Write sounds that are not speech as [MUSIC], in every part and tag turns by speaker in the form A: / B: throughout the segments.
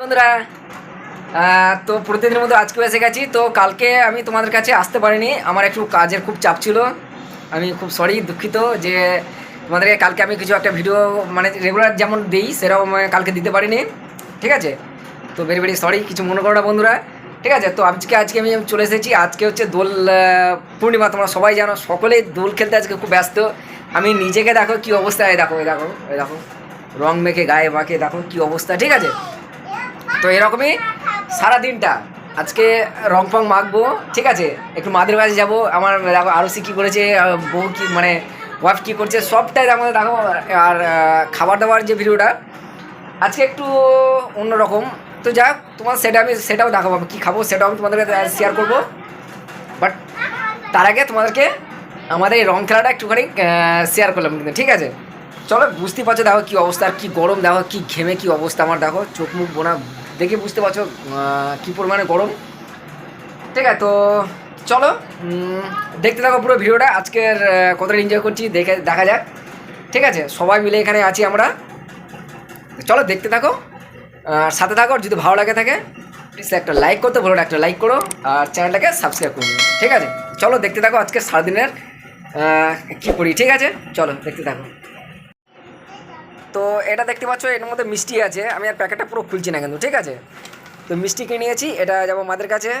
A: বন্ধুরা তো প্রতিদিনের মতো আজকেও এসে গেছি। তো কালকে আমি তোমাদের কাছে আসতে পারিনি। আমার একটু কাজের খুব চাপ ছিল। আমি খুব সরি দুঃখিত যে তোমাদেরকে কালকে আমি কিছু একটা ভিডিও মানে রেগুলার যেমন দিই, সেরকম কালকে দিতে পারিনি। ঠিক আছে? তো ভেরি ভেরি সরি কিছু মনে করো না বন্ধুরা। ঠিক আছে? তো আজকে আজকে আমি চলে এসেছি। আজকে হচ্ছে দোল পূর্ণিমা। তোমরা সবাই জানো, সকলেই দোল খেলতে আজকে খুব ব্যস্ত। আমি নিজেকে দেখো কি অবস্থা এই দেখো দেখো দেখো। রং মেখে, গায়ে মাখে, দেখো কি অবস্থা। ঠিক আছে? তো এরকমই সারা দিনটা আজকে রং ফং মাখবো, ঠিক আছে? একটু মাদের কাছে যাব, আমার দেখো আরসি কী করেছে বউ কি মানে ওয়াইফ কী করছে, সবটাই আমাদের দেখো, আর খাবার দাবার যে ভিডিওটা, আজকে একটু অন্যরকম। তো যাক তোমার সেটা আমি, সেটাও দেখাবো আমি, কী খাব সেটাও আমি তোমাদেরকে শেয়ার করব। বাট তার আগে তোমাদেরকে আমাদের এই রং খেলাটা একটুখানি শেয়ার করলাম কিন্তু, ঠিক আছে? চলো বুঝতে পারছ দেখো কী অবস্থা, আর কী গরম, দেখো কী ঘেমে কী অবস্থা আমার, দেখো চোখ মুখ বোনা দেখে বুঝতে পারছ কী পরিমাণে গরম। ঠিক আছে, তো চলো দেখতে থাকো পুরো ভিডিওটা। আজকের কতটা এনজয় করছি, দেখে, দেখা যাক। ঠিক আছে, সবাই মিলে এখানে আছি আমরা। চলো, দেখতে থাকো। আর সাথে থাকো যদি ভালো লাগে থাকে প্লিজ একটা লাইক করতে ভুলো একটা লাইক করো। আর চ্যানেলটাকে সাবস্ক্রাইব করে। ঠিক আছে, চলো, দেখতে থাকো আজকে সারাদিনের কী করি। ঠিক আছে, চলো, দেখতে থাকো। তো এটা দেখতে পাচ্ছ, এর মধ্যে মিষ্টি আছে। আমি আর প্যাকেটটা পুরো খুলছি না কিন্তু, ঠিক আছে? তো মিষ্টি কিনে নিয়েছি, এটা যাব মাদের কাছে।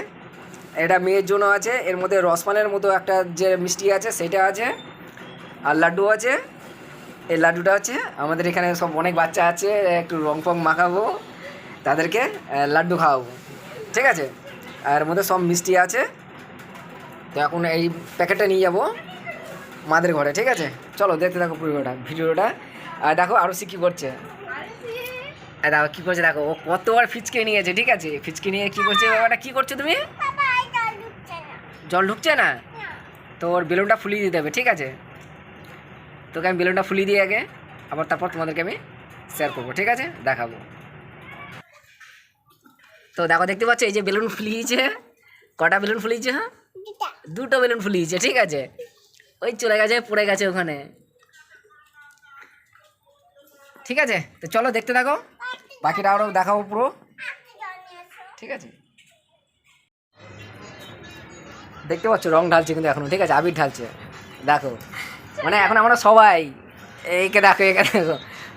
A: এটা মেয়ের জন্য আছে, এর মধ্যে রসমানের মতো একটা যে মিষ্টি আছে, সেটা আছে, আর লাড্ডু আছে। এই লাড্ডুটা হচ্ছে, আমাদের এখানে সব অনেক বাচ্চা আছে, একটু রং ফং মাখাবো তাদেরকে লাড্ডু খাওয়াবো, ঠিক আছে? আর মধ্যে সব মিষ্টি আছে। তো এখন এই প্যাকেটটা নিয়ে যাব মাদের ঘরে, ঠিক আছে? চলো দেখতে থাকো পুরোটা, ভিডিওটা। আর দেখো আরও কী করছে। আর দেখো কী করছে দেখো ও কতবার ফিচকে নিয়েছে ঠিক আছে? ফিচকে নিয়ে কী করছে ওটা কী করছ তুমি? জল ঢুকছে না? তো ওর বেলুনটা ফুলিয়ে দিতে হবে ঠিক আছে? তোকে আমি বেলুনটা ফুলিয়ে দিই আগে আবার তারপর তোমাদেরকে আমি শেয়ার করব ঠিক আছে? দেখাবো। তো দেখো দেখতে পাচ্ছ এই যে বেলুন ফুলিয়েছে। কটা বেলুন ফুলিয়েছে হ্যাঁ? দুটো বেলুন ফুলিয়েছে ঠিক আছে? ওই চলে গেছে পড়ে গেছে ওখানে। ঠিক আছে? তো চলো দেখতে থাকো। বাকিটা আরও দেখাবো পুরো। ঠিক আছে? দেখতে পাচ্ছ, রং ঢালছে কিন্তু এখনও। ঠিক আছে? আবির ঢালছে। দেখো। মানে এখন আমরা সবাই এইকে দেখো একে দেখো।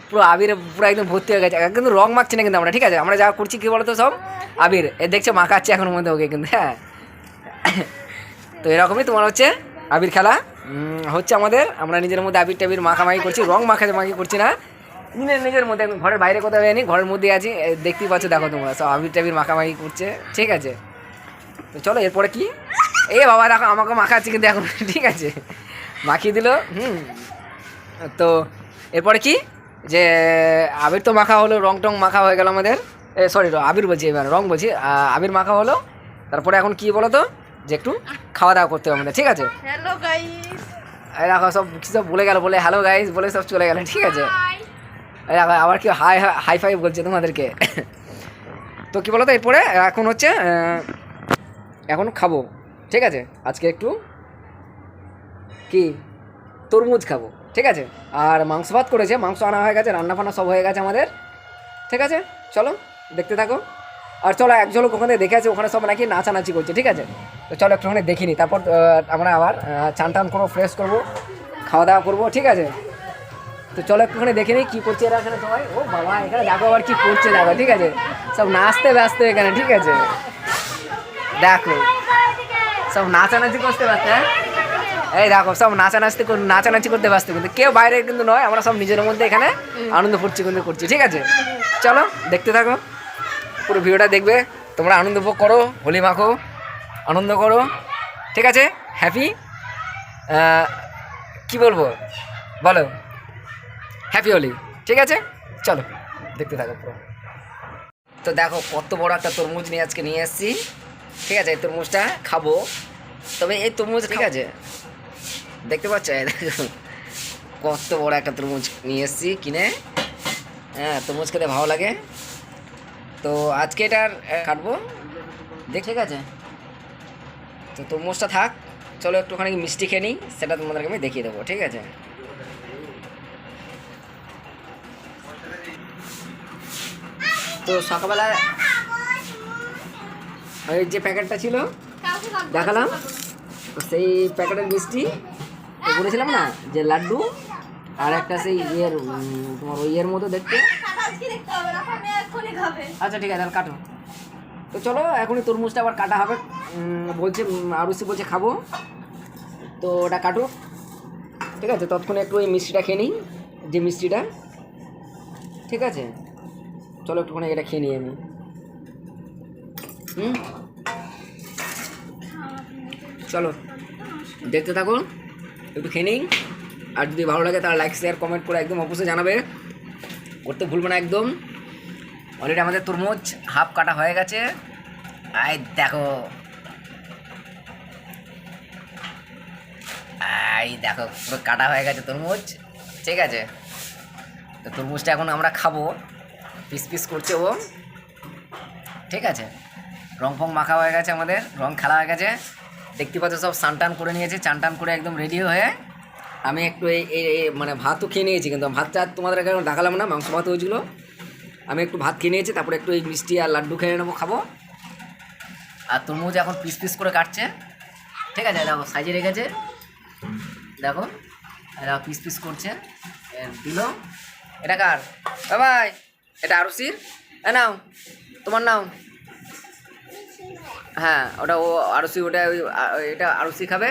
A: পুরো আবির পুরো একদম ভর্তি হয়ে গেছে। কিন্তু রং মাখছি না কিন্তু আমরা, ঠিক আছে? আমরা যা করছি, কী বলতো সব? আবির। এ দেখছ, মাখাচ্ছে এখনও মধ্যে ওকে কিন্তু হ্যাঁ? তো এরকমই তোমার হচ্ছে আবির খেলা। হচ্ছে আমাদের। আমরা নিজের মধ্যে আবির টাবির মাখামাখি করছি। রং মাখাতে মাখি করছি না। নিজের নিজের মধ্যে একদম ঘরের বাইরে কোথাও যায়নি ঘরের মধ্যে আছি। দেখতেই পাচ্ছ দেখো তোমরা সব আবির টাবির মাখামাখি করছে ঠিক আছে? তো চলো এরপরে কি? এ বাবা দেখো আমাকে মাখাচ্ছি কিন্তু এখন [LAUGHS] ঠিক আছে? মাখিয়ে দিল হুম। তো এরপরে কি? যে আবির তো মাখা হলো রং টং মাখা হয়ে গেল আমাদের। এ সরি আবির বলছি এবার রং বলছি আবির মাখা হলো। তারপরে এখন কি বলো তো? যে একটু খাওয়া দাওয়া করতে হবে আমাদের ঠিক আছে?
B: হ্যালো গাইস
A: এই দেখো সব সব বলে গেল বলে হ্যালো গাইস বলে সব চলে গেল ঠিক আছে? আবার কি হাই হাই ফাই বলছে তোমাদেরকে। তো কি বলো তো এরপরে এখন হচ্ছে এখন খাব, ঠিক আছে? আজকে একটু কি? তরমুজ খাব, ঠিক আছে? আর মাংস ভাত করেছে, মাংস আনা হয়ে গেছে, রান্না ফান্না সব হয়ে গেছে আমাদের, ঠিক আছে? চলো, দেখতে থাকো। আর চলো, এক ঝলক ওখানে দেখে আছে ওখানে সব নাকি নাচানাচি করছে, ঠিক আছে? তো চলো, একটুখানি দেখিনি তারপর আমরা আবার চান টান করব ফ্রেশ করব, খাওয়া দাওয়া করব, ঠিক আছে? তো চলো একটুখানি দেখে নিই কী করছে এরা এখানে সবাই। ও বাবা, এখানে দেখো আবার কী করছে, দেখো, ঠিক আছে? সব নাচতে ব্যস্ত এখানে, ঠিক আছে? দেখো, সব নাচানাচি করতে ব্যস্ত হ্যাঁ? এই দেখো, সব নাচানাচি নাচানাচি করতে ব্যস্ত কিন্তু, কেউ বাইরে কিন্তু নয়, আমরা সব নিজের মধ্যে এখানে আনন্দ ফুর্তি কিন্তু করছি, ঠিক আছে? চলো, দেখতে থাকো। পুরো ভিডিওটা দেখবে, তোমরা আনন্দ উপভোগ করো, হোলি মাখো, আনন্দ করো, ঠিক আছে? হ্যাপি কি বলব? বলো। হ্যাপি হোলি ঠিক আছে? চলো, দেখতে থাকো পুরো। তো দেখো, কত বড় একটা তরমুজ নিয়ে আজকে নিয়ে এসেছি। ঠিক আছে, এই তরমুজটা খাব। তবে এই তরমুজ ঠিক আছে। দেখতে পাচ্ছ? কত বড় একটা তরমুজ নিয়ে এসেছি কিনে। হ্যাঁ তরমুজ খেতে ভালো লাগে। তো আজকে এটার কাটবো। দেখ, ঠিক আছে? তো তরমুজটা থাক, চলো একটুখানি মিষ্টি খেয়ে নিই, সেটা তোমাদেরকে আমি দেখিয়ে দেবো, ঠিক আছে? তো সকালবেলা ওই যে প্যাকেটটা ছিল, দেখালাম। সেই প্যাকেটের মিষ্টি বলেছিলাম না যে লাড্ডু আর একটা সেই ইয়ের তোমার ওই ইয়ের মতো দেখতে। আচ্ছা ঠিক আছে, তাহলে কাটো। তো চলো, এখনই তরমুজটা আবার কাটা হবে। বলছে আরুষি বলছে খাব। তো ওটা কাটো ঠিক আছে, ততক্ষণে একটু ওই মিষ্টিটা খেয়ে নিই, যে মিষ্টিটা। ঠিক আছে? চলো একটুখানি এটা খেয়ে নিই আমি। হুম? চলো। দেখতে থাকো, একটু খেয়ে নিই। আর যদি ভালো লাগে তাহলে লাইক শেয়ার কমেন্ট করে একদম অবশ্যই জানাবে। করতে ভুলবে না একদম। অলরেডি আমাদের তরমুজ হাফ কাটা হয়ে গেছে। আয় দেখো। আই দেখো, পুরো কাটা হয়ে গেছে তরমুজ। ঠিক আছে? তো তরমুজটা এখন আমরা খাব। পিস পিস করছে ও। ঠিক আছে। রং ফং মাখা হয়ে গেছে আমাদের, রং খেলা হয়ে গেছে। দেখতে পাচ্ছ সব স্নান টান করে নিয়েছে, চান টান করে একদম রেডি হয়ে আমি একটু এই এই মানে ভাতও খেয়ে নিয়েছি কিন্তু ভাতটা তোমাদের এখন দেখালাম না, মাংস ভাত হয়েছিল। আমি একটু ভাত খেয়ে নিয়েছি, তারপরে একটু এই মিষ্টি আর লাড্ডু খেয়ে নেব, খাব। আর তরমুজ এখন পিস পিস করে কাটছে। ঠিক আছে, দেখো, সাইজে রেখেছে। দেখো, এরা পিস পিস করছে। দিল। এটা কার? বাবাই এটা আরুষির এ, নাও। তোমার নাও। হ্যাঁ ওটা ও আরুষি ওটা ওই এটা আরুষি খাবে।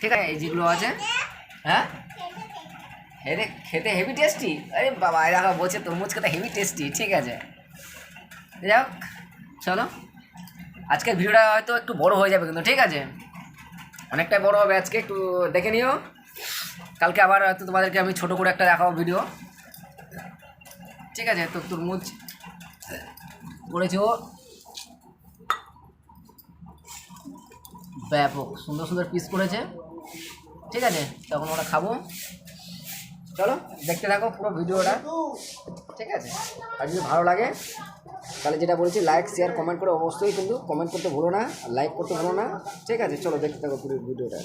A: ঠিক আছে, এই যেগুলো আছে। হ্যাঁ? হেরে, খেতে হেভি টেস্টি। আরে বাবা দেখো বলছে তরমুজ খেতে হেভি টেস্টি, ঠিক আছে। যাক, চলো। আজকের ভিডিওটা হয়তো একটু বড় হয়ে যাবে কিন্তু, ঠিক আছে। অনেকটাই বড় হবে আজকে, একটু দেখে নিও। কালকে আবার হয়তো তোমাদেরকে আমি ছোট করে একটা দেখাবো ভিডিও। ঠিক আছে, তো তরমুজ করেছে। ও ব্যাপক, সুন্দর সুন্দর পিস করেছে। ঠিক আছে, তখন ওরা খাব। চলো, দেখতে থাকো পুরো ভিডিওটা। ঠিক আছে, আর যদি ভালো লাগে, তাহলে যেটা বলেছি লাইক শেয়ার কমেন্ট করে অবশ্যই কিন্তু কমেন্ট করতে ভুলো না লাইক করতে ভুলো না। ঠিক আছে, চলো দেখতে থাকো পুরো ভিডিওটা।